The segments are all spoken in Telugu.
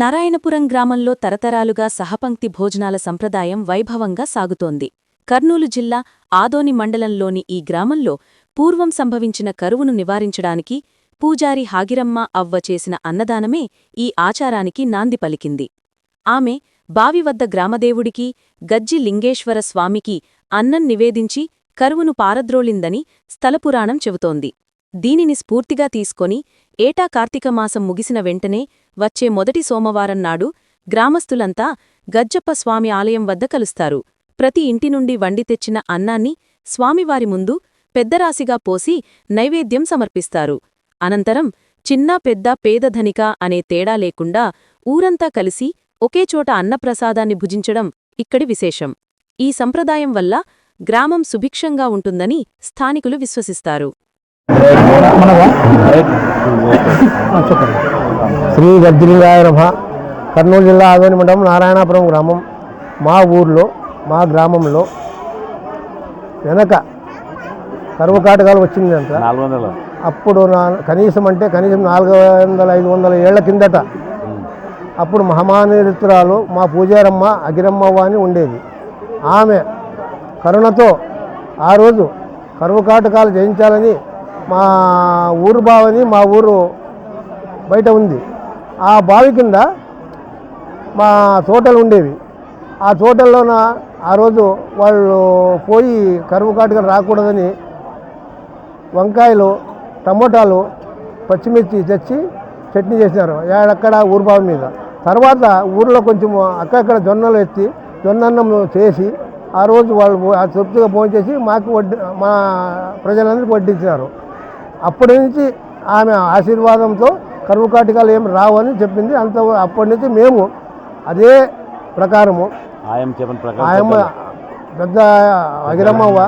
నారాయణపురం గ్రామంలో తరతరాలుగా సహపంక్తి భోజనాల సంప్రదాయం వైభవంగా సాగుతోంది. కర్నూలు జిల్లా ఆదోని మండలంలోని ఈ గ్రామంలో పూర్వం సంభవించిన కరువును నివారించడానికి పూజారి హాగిరమ్మ అవ్వ చేసిన అన్నదానమే ఈ ఆచారానికి నాంది పలికింది. ఆమె బావి వద్ద గ్రామదేవుడికి గజ్జి లింగేశ్వర స్వామికి అన్నం నివేదించి కరువును పారద్రోలిందని స్థలపురాణం చెబుతోంది. దీనిని స్ఫూర్తిగా తీసుకొని ఏటా కార్తీకమాసం ముగిసిన వెంటనే వచ్చే మొదటి సోమవారం నాడు గ్రామస్తులంతా గజ్జప్ప స్వామి ఆలయం వద్ద కలుస్తారు. ప్రతి ఇంటి నుండి వండి తెచ్చిన అన్నాన్ని స్వామివారి ముందు పెద్దరాశిగా పోసి నైవేద్యం సమర్పిస్తారు. అనంతరం చిన్న పెద్ద పేదధనిక అనే తేడా లేకుండా ఊరంతా కలిసి ఒకేచోట అన్నప్రసాదాన్ని భుజించడం ఇక్కడి విశేషం. ఈ సంప్రదాయం వల్ల గ్రామం సుభిక్షంగా ఉంటుందని స్థానికులు విశ్వసిస్తారు. చెప్పండి శ్రీ గర్జలింగాయ నమ. కర్నూలు జిల్లా ఆదోని మండలం నారాయణాపురం గ్రామం. మా ఊర్లో మా గ్రామంలో వెనక కరువు కాటకాలు వచ్చింది వందలు అప్పుడు నా కనీసం అంటే కనీసం నాలుగు వందల ఐదు వందల ఏళ్ళ కిందట అప్పుడు మహమానిరుతురాలు మా పూజారమ్మ అగిరమ్మవ్వ అని ఉండేది. ఆమె కరుణతో ఆ రోజు కరువు కాటకాలు జయించాలని మా ఊరు బావని మా ఊరు బయట ఉంది. ఆ బావి కింద మా తోటలు ఉండేవి. ఆ తోటల్లోన ఆ రోజు వాళ్ళు పోయి కరువు కాటుగా రాకూడదని వంకాయలు టమోటాలు పచ్చిమిర్చి తెచ్చి చట్నీ చేసినారు. ఊరు ఊరుబావి మీద. తర్వాత ఊర్లో కొంచెం అక్కడక్కడ జొన్నలు ఎత్తి జొన్నన్నం చేసి ఆ రోజు వాళ్ళు తృప్తిగా ఆ తృప్తిగా మాకు వడ్డి మా ప్రజలందరికీ వడ్డించినారు. అప్పటి నుంచి ఆమె ఆశీర్వాదంతో కరువు కాటికాలు ఏం రావని చెప్పింది. అంత అప్పటి నుంచి మేము అదే ప్రకారము. ఆయమ్మ పెద్ద అగిరమ్మవ్వ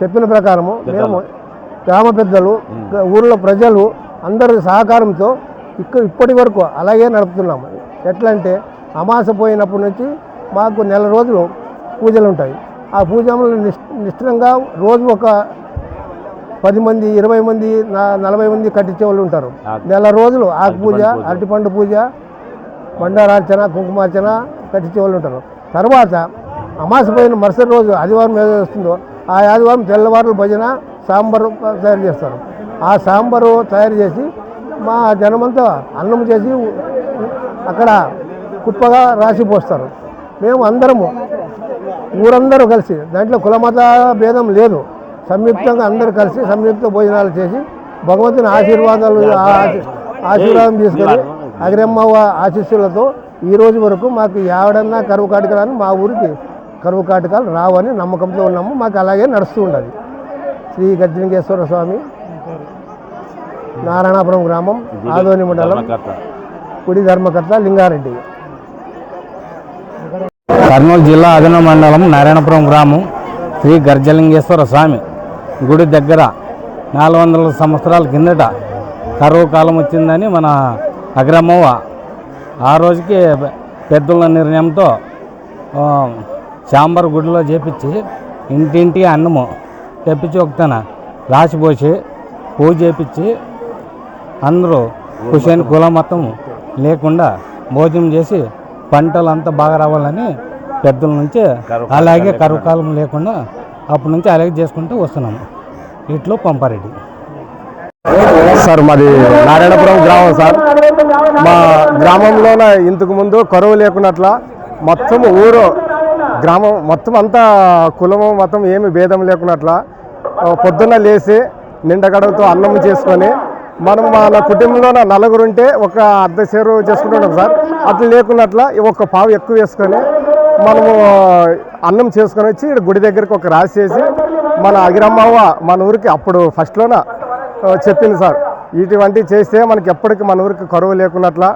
చెప్పిన ప్రకారము. మేము గ్రామ పెద్దలు ఊళ్ళో ప్రజలు అందరి సహకారంతో ఇక్కడ ఇప్పటి వరకు అలాగే నడుపుతున్నాము. ఎట్లా అంటే అమాస పోయినప్పటి నుంచి మాకు నెల రోజులు పూజలు ఉంటాయి. ఆ పూజలు నిష్ నిష్ఠంగా రోజు ఒక పది మంది ఇరవై మంది నలభై మంది కట్టించే వాళ్ళు ఉంటారు. నెల రోజులు ఆకు పూజ అరటిపండు పూజ. బండారార్చన కుంకుమార్చన కట్టించే వాళ్ళు ఉంటారు. తర్వాత అమాస పోయిన మరుసటి రోజు ఆదివారం ఏదో వస్తుందో ఆ ఆదివారం తెల్లవారులు భజన సాంబారు తయారు చేస్తారు. ఆ సాంబారు తయారు చేసి మా జనమంతా అన్నం చేసి అక్కడ కుప్పగా రాసి పోస్తారు. మేము అందరము ఊరందరూ కలిసి దాంట్లో కులమత భేదం లేదు. సంయుక్తంగా అందరూ కలిసి సంయుక్త భోజనాలు చేసి భగవంతుని ఆశీర్వాదాలు ఆశీర్వాదం తీసుకొని అగ్రమ్మవ్వ ఆశీస్సులతో ఈ రోజు వరకు మాకు ఎవడన్నా కరువు కాటకాలని మా ఊరికి కరువు కాటకాలు రావని నమ్మకంతో ఉన్నాము. మాకు అలాగే నడుస్తూ ఉన్నది శ్రీ గజ్జలింగేశ్వర స్వామి నారాయణాపురం గ్రామం ఆదోని మండలం కుడి ధర్మకర్త లింగారెడ్డి. కర్నూలు జిల్లా అదన మండలం నారాయణపురం గ్రామం శ్రీ గర్జలింగేశ్వర స్వామి. గుడి దగ్గర నాలుగు వందల సంవత్సరాల కిందట కరువు కాలం వచ్చిందని మన అగ్రమ్మవ్వ ఆ రోజుకి పెద్దల నిర్ణయంతో ఆ, చాంబర్ గుడిలో చేపించి ఇంటింటి అన్నము తెప్పించి ఒకతన రాసిపోసి పూజ చేపించి అందరూ కుషని కుల మతం లేకుండా భోజనం చేసి పంటలు అంతా బాగా రావాలని పెద్దల నుంచి అలాగే కరువు కాలం లేకుండా అప్పటి నుంచి అలాగే చేసుకుంటూ వస్తున్నాము. ఇట్లో పంపారెడ్డి. సార్ మాది నారాయణపురం గ్రామం సార్. మా గ్రామంలోన ఇంతకు ముందు కరువు లేకున్నట్ల మొత్తం ఊరు గ్రామం మొత్తం అంతా కులము మతం ఏమి భేదం లేకున్నట్ల పొద్దున్న లేచి నిండగడవతో అన్నం చేసుకొని మనం మన కుటుంబంలో నలుగురు ఉంటే ఒక అర్ధ చేరు చేసుకుంటున్నాం సార్. అట్లా లేకున్నట్ల ఒక పావు ఎక్కువ వేసుకొని మనము అన్నం చేసుకొని వచ్చి ఈడ గుడి దగ్గరికి ఒక రాసి చేసి మన అగిరమ్మవ్వ మన ఊరికి అప్పుడు ఫస్ట్లోన చెప్పింది సార్ ఇటువంటివి చేస్తే మనకి ఎప్పటికీ మన ఊరికి కరువు లేకున్నట్ల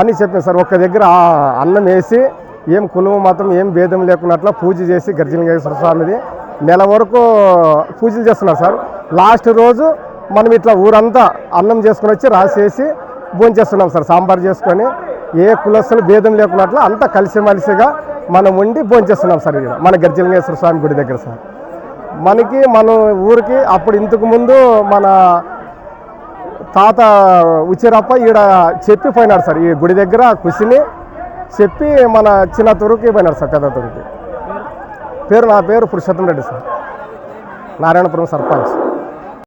అని చెప్పింది సార్. ఒక్క దగ్గర అన్నం వేసి ఏం కులం మాత్రం ఏం భేదం లేకున్నట్ల పూజ చేసి గర్జలింగేశ్వర స్వామిది. నెల వరకు పూజలు చేస్తున్నారు సార్. లాస్ట్ రోజు మనం ఇట్లా ఊరంతా అన్నం చేసుకుని వచ్చి రాసేసి భోజనం చేస్తున్నాం సార్ సాంబార్ చేసుకొని. ఏ కులస్తులు భేదం లేకున్నట్ల అంతా కలిసిమలిసిగా మనం ఉండి భోంచేస్తున్నాం సార్ ఇక్కడ మన గర్జలింగేశ్వర స్వామి గుడి దగ్గర సార్. మనకి మన ఊరికి అప్పుడు ఇంతకు ముందు మన తాత ఉచిరప్ప ఈడ చెప్పి పోయినాడు సార్. ఈ గుడి దగ్గర కుసిని చెప్పి మన చిన్న తురుకి పోయినాడు సార్ పెద్ద తురుకి. పేరు నా పేరు పురుషోత్తం రెడ్డి సార్. నారాయణపురం సర్పంచ్.